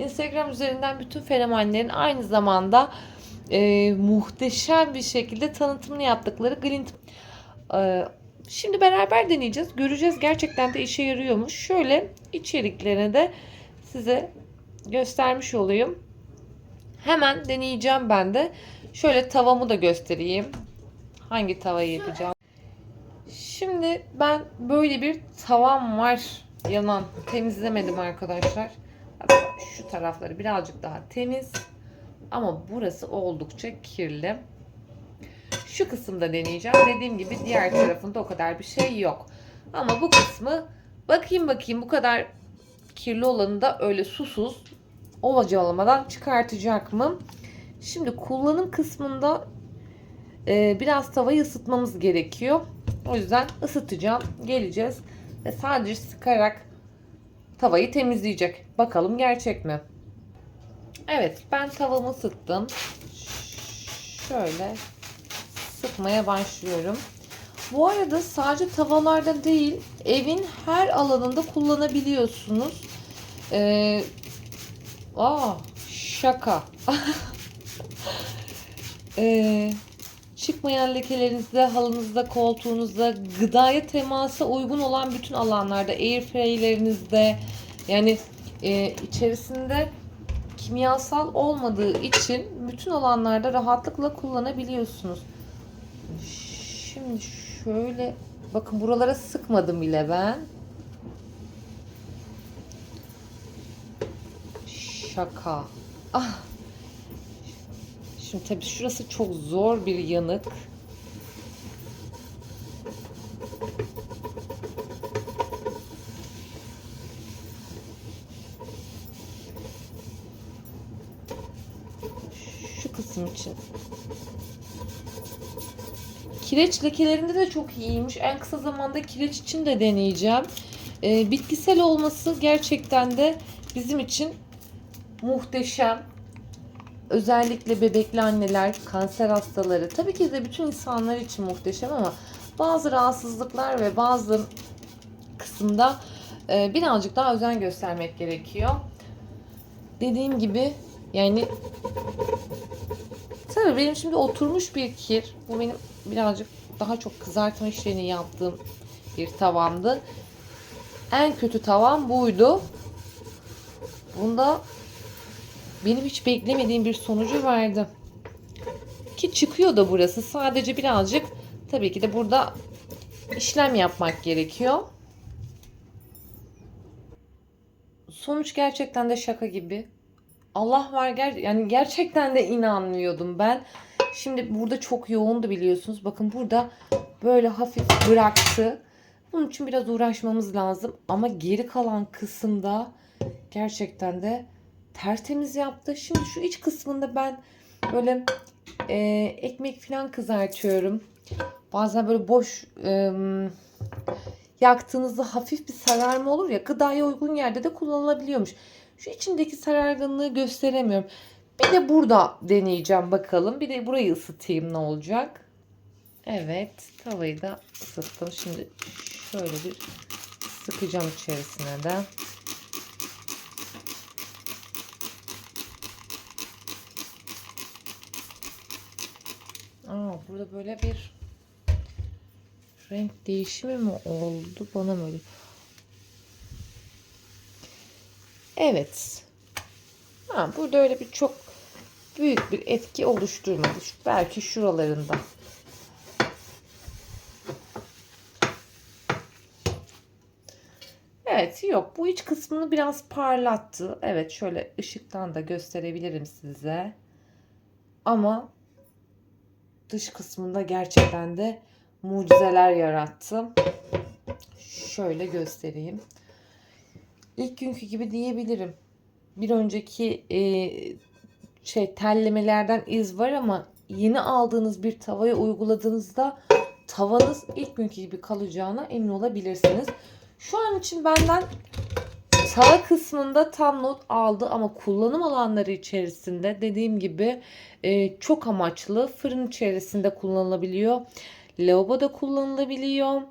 Instagram üzerinden bütün fenomenlerin aynı zamanda e, muhteşem bir şekilde tanıtımını yaptıkları Glint. E, şimdi beraber deneyeceğiz. Göreceğiz gerçekten de işe yarıyormuş. Şöyle içeriklerini de size göstermiş olayım. Hemen deneyeceğim ben de. Şöyle tavamı da göstereyim. Hangi tavayı yapacağım? Şimdi ben böyle bir tavam var. Yanan. Temizlemedim arkadaşlar. Şu tarafları birazcık daha temiz. Ama burası oldukça kirli. Şu kısımda deneyeceğim. Dediğim gibi diğer tarafında o kadar bir şey yok. Ama bu kısmı bakayım bakayım bu kadar kirli olanı da öyle susuz ovacalamadan çıkartacak mı? Şimdi kullanım kısmında e, biraz tavayı ısıtmamız gerekiyor. O yüzden ısıtacağım. Geleceğiz ve sadece sıkarak tavayı temizleyecek. Bakalım gerçek mi? Evet ben tavamı ısıttım. Şöyle sıkmaya başlıyorum. Bu arada sadece tavallarda değil evin her alanında kullanabiliyorsunuz. Ee, aa şaka. Ee, çıkmayan lekelerinizde, halınızda, koltuğunuzda, gıdaya temasa uygun olan bütün alanlarda, airfryerlerinizde yani e, içerisinde kimyasal olmadığı için bütün alanlarda rahatlıkla kullanabiliyorsunuz. Şimdi şöyle bakın buralara sıkmadım bile ben. Şaka. Ah. Şimdi tabii şurası çok zor bir yanık. Şu kısım için. Kireç lekelerinde de çok iyiymiş. En kısa zamanda kireç için de deneyeceğim. Ee, bitkisel olması gerçekten de bizim için muhteşem. Özellikle bebekli anneler, kanser hastaları, tabii ki de bütün insanlar için muhteşem ama bazı rahatsızlıklar ve bazı kısımda e, birazcık daha özen göstermek gerekiyor. Dediğim gibi yani tabii benim şimdi oturmuş bir kir. Bu benim birazcık daha çok kızartma işlerini yaptığım bir tavamdı. En kötü tavam buydu. Bunda benim hiç beklemediğim bir sonucu verdi. Ki çıkıyor da burası. Sadece birazcık tabii ki de burada işlem yapmak gerekiyor. Sonuç gerçekten de şaka gibi. Allah var ger yani gerçekten de inanmıyordum ben. Şimdi burada çok yoğundu biliyorsunuz. Bakın burada böyle hafif bıraktı. Bunun için biraz uğraşmamız lazım. Ama geri kalan kısımda gerçekten de tertemiz yaptı. Şimdi şu iç kısmında ben böyle e, ekmek falan kızartıyorum. Bazen böyle boş e, yaktığınızda hafif bir sararma olur ya gıdaya uygun yerde de kullanılabiliyormuş. Şu içindeki sarargınlığı gösteremiyorum. Bir de burada deneyeceğim bakalım. Bir de burayı ısıtayım ne olacak. Evet tavayı da ısıttım. Şimdi şöyle bir sıkacağım içerisine de. Aa, burada böyle bir renk değişimi mi oldu? Bana mı öyle? Evet. Ha, burada öyle bir çok büyük bir etki oluşturmadı. Belki şuralarında. Evet yok bu iç kısmını biraz parlattı. Evet şöyle ışıktan da gösterebilirim size. Ama dış kısmında gerçekten de mucizeler yarattı. Şöyle göstereyim. İlk günkü gibi diyebilirim. Bir önceki e, şey tellemelerden iz var ama yeni aldığınız bir tavaya uyguladığınızda tavanız ilk günkü gibi kalacağına emin olabilirsiniz. Şu an için benden tava kısmında tam not aldı ama kullanım alanları içerisinde dediğim gibi e, çok amaçlı fırın içerisinde kullanılabiliyor. Lavaboda kullanılabiliyor.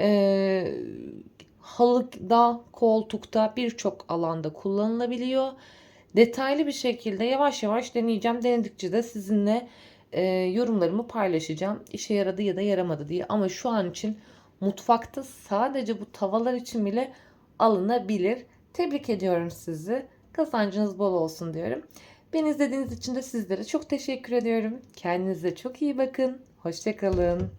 E, halıda, koltukta birçok alanda kullanılabiliyor. detaylı bir şekilde yavaş yavaş deneyeceğim. Denedikçe de sizinle e, yorumlarımı paylaşacağım. İşe yaradı ya da yaramadı diye. Ama şu an için mutfakta sadece bu tavalar için bile alınabilir. Tebrik ediyorum sizi. Kazancınız bol olsun diyorum. Beni izlediğiniz için de sizlere çok teşekkür ediyorum. Kendinize çok iyi bakın. Hoşçakalın.